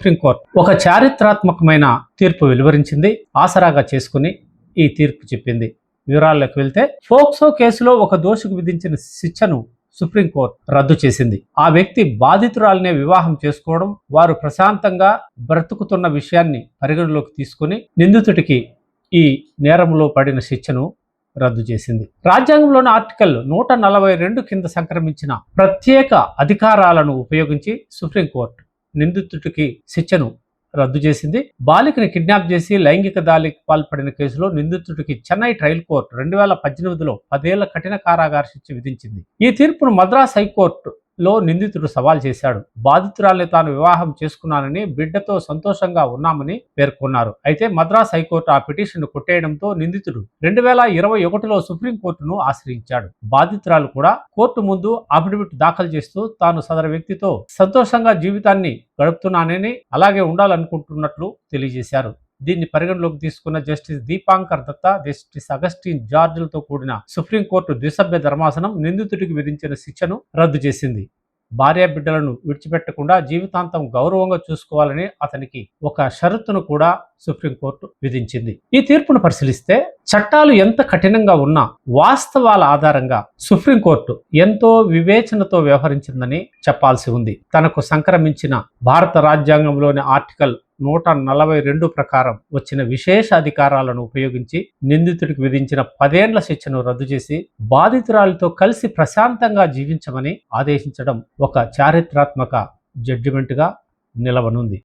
Supreme court ఒక చారిత్రాత్మకమైన తీర్పు వెలువరించింది. ఆసరాగా చేసుకుని ఈ తీర్పు చెప్పింది. వివరాల్లోకి వెళ్తే ఫోక్సో కేసులో ఒక దోషికి విధించిన శిక్షను సుప్రీంకోర్టు రద్దు చేసింది. ఆ వ్యక్తి బాధితురాలనే వివాహం చేసుకోవడం వారు ప్రశాంతంగా బ్రతుకుతున్న విషయాన్ని పరిగణలోకి తీసుకుని నిందితుడికి ఈ నేరంలో పడిన శిక్షను రద్దు చేసింది. రాజ్యాంగంలోని ఆర్టికల్ నూట నలభై రెండు కింద సంక్రమించిన ప్రత్యేక అధికారాలను ఉపయోగించి సుప్రీంకోర్టు నిందితుడికి శిక్షను రద్దు చేసింది. బాలికను కిడ్నాప్ చేసి లైంగిక దాడికి పాల్పడిన కేసులో నిందితుడికి చెన్నై ట్రయల్ కోర్టు రెండు వేల పద్దెనిమిదిలో పదేళ్ళ కఠిన కారాగార శిక్ష విధించింది. ఈ తీర్పును మద్రాస్ హైకోర్టు లో నిందితుడు సవాల్ చేశాడు. బాధితురాల్ని తాను వివాహం చేసుకున్నానని బిడ్డతో సంతోషంగా ఉన్నామని పేర్కొన్నారు. అయితే మద్రాస్ హైకోర్టు ఆ పిటిషన్ కొట్టేయడంతో నిందితుడు రెండు వేల ఇరవై ఒకటిలో సుప్రీంకోర్టును ఆశ్రయించాడు. బాధితురాలు కూడా కోర్టు ముందు అఫిడవిట్ దాఖలు చేస్తూ తాను సదరు వ్యక్తితో సంతోషంగా జీవితాన్ని గడుపుతున్నానని అలాగే ఉండాలనుకుంటున్నట్లు తెలియజేశారు. దీన్ని పరిగణలోకి తీసుకున్న justice Dipankar Datta justice Augustine జార్జ్లతో కూడిన సుప్రీంకోర్టు ద్విసభ్య ధర్మాసనం నిందితుడికి విధించిన శిక్షను రద్దు చేసింది. భార్య బిడ్డలను విడిచిపెట్టకుండా జీవితాంతం గౌరవంగా చూసుకోవాలని అతనికి ఒక షరతును కూడా సుప్రీంకోర్టు విధించింది. ఈ తీర్పును పరిశీలిస్తే చట్టాలు ఎంత కఠినంగా ఉన్నా వాస్తవాల ఆధారంగా సుప్రీంకోర్టు ఎంతో వివేచనతో వ్యవహరించిందని చెప్పాల్సి ఉంది. తనకు సంక్రమించిన భారత రాజ్యాంగంలోని ఆర్టికల్ నూట నలభై రెండు ప్రకారం వచ్చిన విశేష అధికారాలను ఉపయోగించి నిందితుడికి విధించిన పదేండ్ల శిక్షను రద్దు చేసి బాధితురాలితో కలిసి ప్రశాంతంగా జీవించమని ఆదేశించడం ఒక చారిత్రాత్మక జడ్జిమెంట్గా నిలవనుంది.